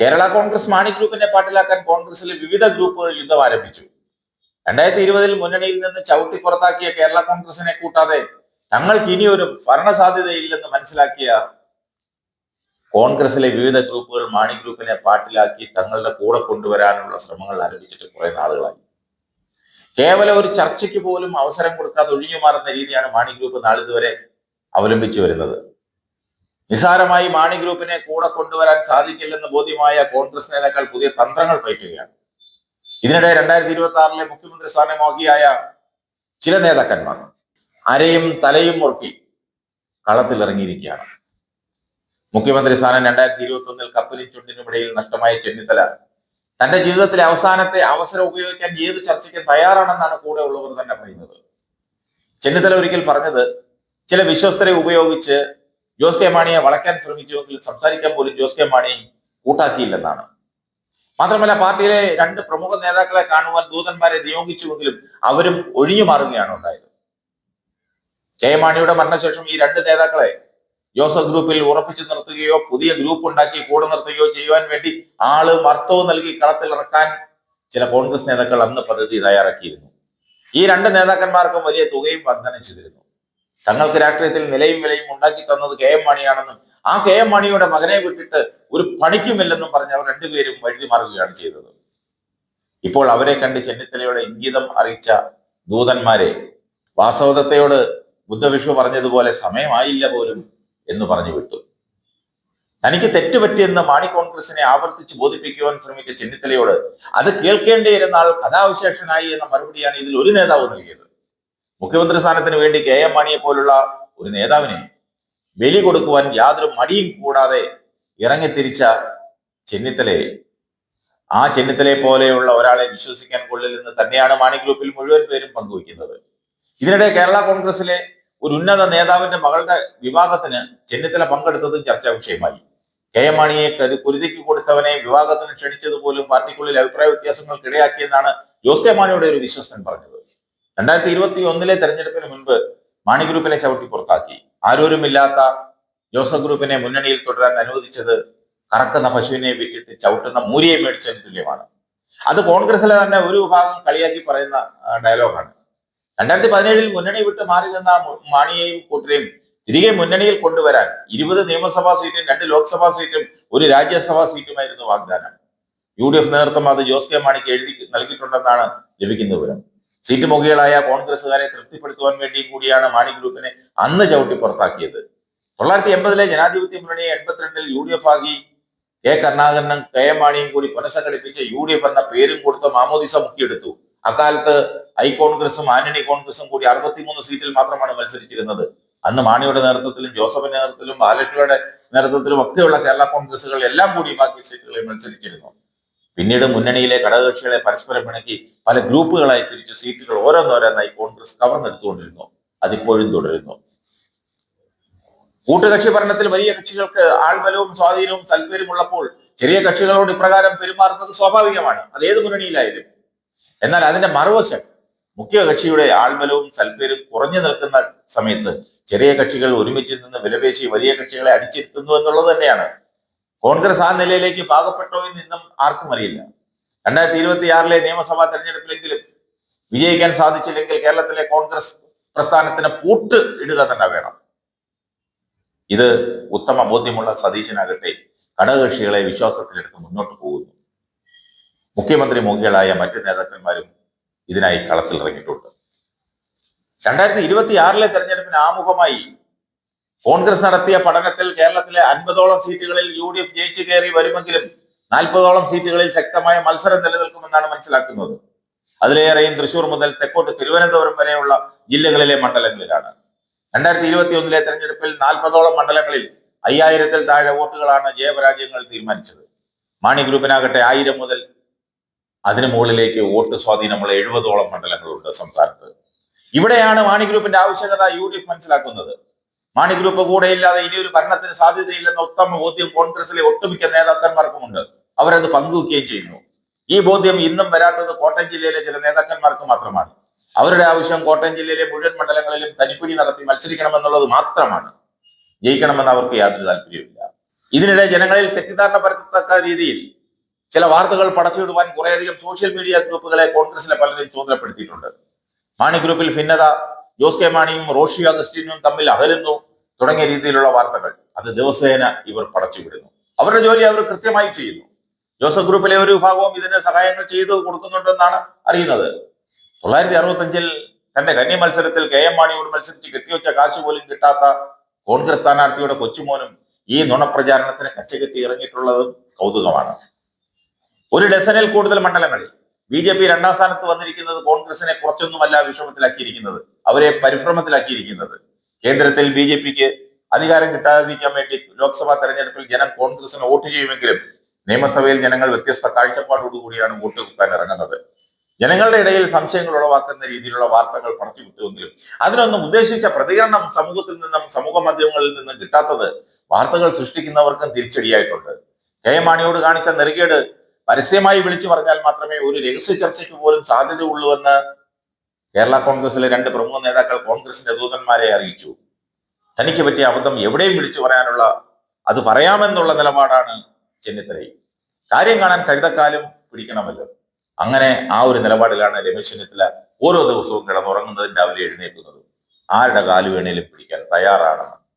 കേരള കോൺഗ്രസ് മാണി ഗ്രൂപ്പിനെ പാട്ടിലാക്കാൻ കോൺഗ്രസിലെ വിവിധ ഗ്രൂപ്പുകൾ യുദ്ധം ആരംഭിച്ചു. രണ്ടായിരത്തി ഇരുപതിൽ മുന്നണിയിൽ നിന്ന് ചവിട്ടി പുറത്താക്കിയ കേരള കോൺഗ്രസിനെ കൂട്ടാതെ തങ്ങൾക്ക് ഇനിയൊരു ഭരണ സാധ്യതയില്ലെന്ന് മനസ്സിലാക്കിയ കോൺഗ്രസിലെ വിവിധ ഗ്രൂപ്പുകൾ മാണി ഗ്രൂപ്പിനെ പാട്ടിലാക്കി തങ്ങളുടെ കൂടെ കൊണ്ടുവരാനുള്ള ശ്രമങ്ങൾ ആരംഭിച്ചിട്ട് കുറെ നാളുകളായി. കേവലം ഒരു ചർച്ചയ്ക്ക് പോലും അവസരം കൊടുക്കാതെ ഒഴിഞ്ഞു മാറുന്ന രീതിയാണ് മാണി ഗ്രൂപ്പ് നാളിതുവരെ അവലംബിച്ചു വരുന്നത്. നിസാരമായി മാണി ഗ്രൂപ്പിനെ കൂടെ കൊണ്ടുവരാൻ സാധിക്കില്ലെന്ന് ബോധ്യമായ കോൺഗ്രസ് നേതാക്കൾ പുതിയ തന്ത്രങ്ങൾ പയറ്റുകയാണ്. ഇതിനിടെ രണ്ടായിരത്തി ഇരുപത്തി ആറിലെ മുഖ്യമന്ത്രി സ്ഥാനമോഹിയായ ചില നേതാക്കന്മാർ അരയും തലയും മുറുക്കി കളത്തിലിറങ്ങിയിരിക്കുകയാണ്. മുഖ്യമന്ത്രി സ്ഥാനം രണ്ടായിരത്തി ഇരുപത്തി ഒന്നിൽ കപ്പലിൻ ചുണ്ടിനുമിടയിൽ നഷ്ടമായ ചെന്നിത്തല. തന്റെ ജീവിതത്തിലെ അവസാനത്തെ അവസരം ഉപയോഗിക്കാൻ ഏത് ചർച്ചയ്ക്കും തയ്യാറാണെന്നാണ് കൂടെ ഉള്ളവർ തന്നെ പറയുന്നത്. ചെന്നിത്തല ഒരിക്കൽ പറഞ്ഞത് ചില വിശ്വസ്തരെ ഉപയോഗിച്ച് ജോസ് കെ മാണിയെ വളയ്ക്കാൻ ശ്രമിച്ചുവെങ്കിൽ സംസാരിക്കാൻ പോലും ജോസ് കെ മാണി കൂട്ടാക്കിയില്ലെന്നാണ്. മാത്രമല്ല പാർട്ടിയിലെ രണ്ട് പ്രമുഖ നേതാക്കളെ കാണുവാൻ ദൂതന്മാരെ നിയോഗിച്ചുവെങ്കിലും അവരും ഒഴിഞ്ഞു മാറുകയാണ് ഉണ്ടായത്. കെ മാണിയുടെ മരണശേഷം ഈ രണ്ട് നേതാക്കളെ ജോസഫ് ഗ്രൂപ്പിൽ ഉറപ്പിച്ചു നിർത്തുകയോ പുതിയ ഗ്രൂപ്പ് ഉണ്ടാക്കി കൂടെ നിർത്തുകയോ ചെയ്യുവാൻ വേണ്ടി ആൾ മർത്തവും നൽകി കളത്തിലിറക്കാൻ ചില കോൺഗ്രസ് നേതാക്കൾ അന്ന് പദ്ധതി തയ്യാറാക്കിയിരുന്നു. ഈ രണ്ട് നേതാക്കന്മാർക്കും വലിയ തുകയും വാഗ്ദാനം ചെയ്തിരുന്നു. തങ്ങൾക്ക് രാഷ്ട്രീയത്തിൽ നിലയും വിലയും ഉണ്ടാക്കി തന്നത് കെ എം മാണിയാണെന്നും ആ കെ എം മാണിയുടെ മകനെ വിട്ടിട്ട് ഒരു പണിക്കുമില്ലെന്നും പറഞ്ഞ് അവർ രണ്ടുപേരും വഴുതി മാറുകയാണ് ചെയ്തത്. ഇപ്പോൾ അവരെ കണ്ട് ചെന്നിത്തലയുടെ ഇംഗിതം അറിയിച്ച ദൂതന്മാരെ വാസവദത്തയോട് ബുദ്ധവിഷു പറഞ്ഞതുപോലെ സമയമായില്ല പോലും എന്ന് പറഞ്ഞു വിട്ടു. തനിക്ക് തെറ്റുപറ്റിയെന്ന് മാണി കോൺഗ്രസിനെ ആവർത്തിച്ച് ബോധിപ്പിക്കുവാൻ ശ്രമിച്ച ചെന്നിത്തലയോട് അത് കേൾക്കേണ്ടിയിരുന്ന കഥാവിശേഷനായി എന്ന മറുപടിയാണ് ഇതിൽ ഒരു നേതാവ് നൽകിയത്. മുഖ്യമന്ത്രി സ്ഥാനത്തിന് വേണ്ടി കെ എം മാണിയെ പോലുള്ള ഒരു നേതാവിനെ ബലി കൊടുക്കുവാൻ യാതൊരു മടിയും കൂടാതെ ഇറങ്ങിത്തിരിച്ച ചെന്നിത്തലയെ ആ ചെന്നിത്തലയെ പോലെയുള്ള ഒരാളെ വിശ്വസിക്കാൻ കൊള്ളില്ലെന്ന് തന്നെയാണ് മാണി ഗ്രൂപ്പിൽ മുഴുവൻ പേരും പങ്കുവയ്ക്കുന്നത്. ഇതിനിടെ കേരള കോൺഗ്രസിലെ ഒരു ഉന്നത നേതാവിന്റെ മകളുടെ വിവാഹത്തിന് ചെന്നിത്തല പങ്കെടുത്തതും ചർച്ചാ വിഷയമായി. കെ എം മാണിയെ കരു- കുരുതിക്ക് കൊടുത്തവനെ വിവാഹത്തിന് ക്ഷണിച്ചത് പോലും പാർട്ടിക്കുള്ളിൽ അഭിപ്രായ വ്യത്യാസങ്ങൾക്കിടയാക്കിയെന്നാണ് ജോസ് കെ മാണിയുടെ ഒരു വിശ്വസ്തൻ പറഞ്ഞത്. രണ്ടായിരത്തി ഇരുപത്തി ഒന്നിലെ തെരഞ്ഞെടുപ്പിന് മുൻപ് മാണി ഗ്രൂപ്പിനെ ചവിട്ടി പുറത്താക്കി. ആരോരുമില്ലാത്ത ജോസഫ് ഗ്രൂപ്പിനെ മുന്നണിയിൽ തുടരാൻ അനുവദിച്ചത് കറക്കുന്ന പശുവിനെ വിറ്റിട്ട് ചവിട്ടുന്ന മൂരിയെ മേടിച്ചതിന് തുല്യമാണ്. അത് കോൺഗ്രസിലെ തന്നെ ഒരു വിഭാഗം കളിയാക്കി പറയുന്ന ഡയലോഗാണ്. രണ്ടായിരത്തി പതിനേഴിൽ മുന്നണി വിട്ട് മാറി നിന്ന മാണിയെയും കൂട്ടരെയും തിരികെ മുന്നണിയിൽ കൊണ്ടുവരാൻ ഇരുപത് നിയമസഭാ സീറ്റും രണ്ട് ലോക്സഭാ സീറ്റും ഒരു രാജ്യസഭാ സീറ്റുമായിരുന്നു വാഗ്ദാനം. യു ഡി എഫ് നേതൃത്വം അത് ജോസ് കെ മാണിക്ക് എഴുതി നൽകിയിട്ടുണ്ടെന്നാണ് ലഭിക്കുന്ന വിവരം. സീറ്റ് മുഖികളായ കോൺഗ്രസ്സുകാരെ തൃപ്തിപ്പെടുത്തുവാൻ വേണ്ടി കൂടിയാണ് മാണി ഗ്രൂപ്പിനെ അന്ന് ചവിട്ടി പുറത്താക്കിയത്. തൊള്ളായിരത്തി എൺപതിലെ ജനാധിപത്യ മുന്നണിയെ എൺപത്തിരണ്ടിൽ യു ഡി എഫ് ആക്കി. കെ കരുണാകരനും കെ എം മാണിയും കൂടി പുനഃസംഘടിപ്പിച്ച് യു ഡി എഫ് എന്ന പേരും കൊടുത്ത് മാമോദിസ മുക്കിയെടുത്തു. അക്കാലത്ത് ഐ കോൺഗ്രസും ആന്റണി കോൺഗ്രസും കൂടി അറുപത്തിമൂന്ന് സീറ്റിൽ മാത്രമാണ് മത്സരിച്ചിരുന്നത്. അന്ന് മാണിയുടെ നേതൃത്വത്തിലും ജോസഫിന്റെ നേതൃത്വത്തിലും ബാലകൃഷ്ണയുടെ നേതൃത്വത്തിലും ഒക്കെയുള്ള കേരള കോൺഗ്രസുകൾ എല്ലാം കൂടി ബാക്കി സീറ്റുകളിൽ മത്സരിച്ചിരുന്നു. പിന്നീട് മുന്നണിയിലെ ഘടകകക്ഷികളെ പരസ്പരം പിണക്കി പല ഗ്രൂപ്പുകളായി തിരിച്ച് സീറ്റുകൾ ഓരോന്നോരോന്നായി കോൺഗ്രസ് കവർന്നെടുത്തുകൊണ്ടിരുന്നു. അതിപ്പോഴും തുടരുന്നു. കൂട്ടുകക്ഷി ഭരണത്തിൽ വലിയ കക്ഷികൾക്ക് ആൾബലവും സ്വാധീനവും താല്പര്യവും ഉള്ളപ്പോൾ ചെറിയ കക്ഷികളോട് ഇപ്രകാരം പെരുമാറുന്നത് സ്വാഭാവികമാണ്. അത് ഏത് മുന്നണിയിലായാലും. എന്നാൽ അതിന്റെ മറുവശം മുഖ്യ കക്ഷിയുടെ ആൾബലവും സൽപ്പേരും കുറഞ്ഞു നിൽക്കുന്ന സമയത്ത് ചെറിയ കക്ഷികൾ ഒരുമിച്ച് നിന്ന് വിലപേശി വലിയ കക്ഷികളെ അടിച്ചിരുത്തുന്നു എന്നുള്ളത് തന്നെയാണ്. കോൺഗ്രസ് ആ നിലയിലേക്ക് പാകപ്പെട്ടോ എന്ന് ആർക്കും അറിയില്ല. രണ്ടായിരത്തി ഇരുപത്തി ആറിലെ നിയമസഭാ തെരഞ്ഞെടുപ്പിലെങ്കിലും വിജയിക്കാൻ സാധിച്ചില്ലെങ്കിൽ കേരളത്തിലെ കോൺഗ്രസ് പ്രസ്ഥാനത്തിന് പൂട്ട് ഇടുക തന്നെ വേണം. ഇത് ഉത്തമ ബോധ്യമുള്ള സതീശനാകട്ടെ ഘടകകക്ഷികളെ വിശ്വാസത്തിലെടുത്ത് മുന്നോട്ട് പോകുന്നു. മുഖ്യമന്ത്രി മുഖികളായ മറ്റു നേതാക്കന്മാരും ഇതിനായി കളത്തിലിറങ്ങിയിട്ടുണ്ട്. രണ്ടായിരത്തി ഇരുപത്തി ആറിലെ തെരഞ്ഞെടുപ്പിന് ആമുഖമായി കോൺഗ്രസ് നടത്തിയ പഠനത്തിൽ കേരളത്തിലെ അൻപതോളം സീറ്റുകളിൽ യു ഡി എഫ് ജയിച്ചു കയറി വരുമെങ്കിലും നാൽപ്പതോളം സീറ്റുകളിൽ ശക്തമായ മത്സരം നിലനിൽക്കുമെന്നാണ് മനസ്സിലാക്കുന്നത്. അതിലേറെയും തൃശൂർ മുതൽ തെക്കോട്ട് തിരുവനന്തപുരം വരെയുള്ള ജില്ലകളിലെ മണ്ഡലങ്ങളിലാണ്. രണ്ടായിരത്തി ഇരുപത്തി ഒന്നിലെ തെരഞ്ഞെടുപ്പിൽ നാൽപ്പതോളം മണ്ഡലങ്ങളിൽ അയ്യായിരത്തിൽ താഴെ വോട്ടുകളാണ് ജയപരാജയങ്ങൾ തീരുമാനിച്ചത്. മാണി ഗ്രൂപ്പിനാകട്ടെ ആയിരം മുതൽ അതിനു മുകളിലേക്ക് വോട്ട് സ്വാധീനമുള്ള എഴുപതോളം മണ്ഡലങ്ങളുണ്ട് സംസ്ഥാനത്ത്. ഇവിടെയാണ് മാണി ഗ്രൂപ്പിന്റെ ആവശ്യകത യു മനസ്സിലാക്കുന്നത്. മാണി ഗ്രൂപ്പ് കൂടെയില്ലാതെ ഇനിയൊരു ഭരണത്തിന് സാധ്യതയില്ലെന്ന ഉത്തമ ബോധ്യം കോൺഗ്രസിലെ ഒട്ടുമിക്ക നേതാക്കന്മാർക്കുമുണ്ട്. അവരത് പങ്കുവയ്ക്കുകയും ചെയ്യുന്നു. ഈ ബോധ്യം ഇന്നും വരാത്തത് കോട്ടയം ജില്ലയിലെ ചില നേതാക്കന്മാർക്ക് മാത്രമാണ്. അവരുടെ ആവശ്യം കോട്ടയം ജില്ലയിലെ മുഴുവൻ മണ്ഡലങ്ങളിലും തനിപ്പിടി നടത്തി മത്സരിക്കണമെന്നുള്ളത് മാത്രമാണ്. ജയിക്കണമെന്ന് അവർക്ക് യാതൊരു താല്പര്യവുമില്ല. ഇതിനിടെ ജനങ്ങളിൽ തെറ്റിദ്ധാരണ പരത്തത്തക്ക രീതിയിൽ ചില വാർത്തകൾ പടച്ചുവിടുവാൻ കുറേയധികം സോഷ്യൽ മീഡിയ ഗ്രൂപ്പുകളെ കോൺഗ്രസിലെ പലരും ചുമതലപ്പെടുത്തിയിട്ടുണ്ട്. മാണി ഗ്രൂപ്പിൽ ഭിന്നത ജോസ് കെ മാണിയും റോഷി അഗസ്റ്റിനും തമ്മിൽ അകലുന്നു തുടങ്ങിയ രീതിയിലുള്ള വാർത്തകൾ അത് ദിവസേന ഇവർ പടച്ചുവിടുന്നു അവരുടെ ജോലി അവർ കൃത്യമായി ചെയ്യുന്നു. ജോസഫ് ഗ്രൂപ്പിലെ ഒരു വിഭാഗവും ഇതിന് സഹായങ്ങൾ ചെയ്തു കൊടുക്കുന്നുണ്ടെന്നാണ് അറിയുന്നത്. തൊള്ളായിരത്തി അറുപത്തഞ്ചിൽ തന്റെ കന്നി മത്സരത്തിൽ കെ എം മാണിയോട് മത്സരിച്ച് കെട്ടിവെച്ച കാശ് പോലും കിട്ടാത്ത കോൺഗ്രസ് സ്ഥാനാർത്ഥിയുടെ കൊച്ചുമോനും ഈ നുണപ്രചാരണത്തിന് കച്ചകെട്ടി ഇറങ്ങിയിട്ടുള്ളതും കൗതുകമാണ്. ഒരു ഡസനിൽ കൂടുതൽ മണ്ഡലങ്ങളിൽ ബി ജെ പി രണ്ടാം സ്ഥാനത്ത് വന്നിരിക്കുന്നത് കോൺഗ്രസിനെ കുറച്ചൊന്നുമല്ല വിഷമത്തിലാക്കിയിരിക്കുന്നത്. അവരെ പരിഭ്രമത്തിലാക്കിയിരിക്കുന്നത്. കേന്ദ്രത്തിൽ ബി ജെ പിക്ക് അധികാരം കിട്ടാതിരിക്കാൻ വേണ്ടി ലോക്സഭാ തെരഞ്ഞെടുപ്പിൽ ജനം കോൺഗ്രസിന് വോട്ട് ചെയ്യുമെങ്കിലും നിയമസഭയിൽ ജനങ്ങൾ വ്യത്യസ്ത കാഴ്ചപ്പാടോടുകൂടിയാണ് വോട്ട് കുത്താൻ ഇറങ്ങുന്നത്. ജനങ്ങളുടെ ഇടയിൽ സംശയങ്ങൾ ഉളവാക്കുന്ന രീതിയിലുള്ള വാർത്തകൾ പടച്ചു കിട്ടുമെങ്കിലും അതിനൊന്നും ഉദ്ദേശിച്ച പ്രതികരണം സമൂഹത്തിൽ നിന്നും സമൂഹ മാധ്യമങ്ങളിൽ നിന്നും കിട്ടാത്തത് വാർത്തകൾ സൃഷ്ടിക്കുന്നവർക്കും തിരിച്ചടിയായിട്ടുണ്ട്. കെ മാണിയോട് കാണിച്ച നെറുകേട് പരസ്യമായി വിളിച്ചു പറഞ്ഞാൽ മാത്രമേ ഒരു രഹസ്യ ചർച്ചയ്ക്ക് പോലും സാധ്യതയുള്ളൂവെന്ന് കേരള കോൺഗ്രസിലെ രണ്ട് പ്രമുഖ നേതാക്കൾ കോൺഗ്രസിന്റെ ദൂതന്മാരെ അറിയിച്ചു. തനിക്ക് പറ്റിയ അബദ്ധം എവിടെയും വിളിച്ചു പറയാനുള്ള അത് പറയാമെന്നുള്ള നിലപാടാണ് ചെന്നിത്തലയിൽ കാര്യം കാണാൻ കഴുതക്കാലും പിടിക്കണമല്ലോ. അങ്ങനെ ആ ഒരു നിലപാടിലാണ് രമേശ് ചെന്നിത്തല ഓരോ ദിവസവും കിടന്നുറങ്ങുന്നതിന്റെ രാവിലെ എഴുന്നേൽക്കുന്നത്. ആരുടെ കാലു വേണേലും പിടിക്കാൻ തയ്യാറാണെന്ന്.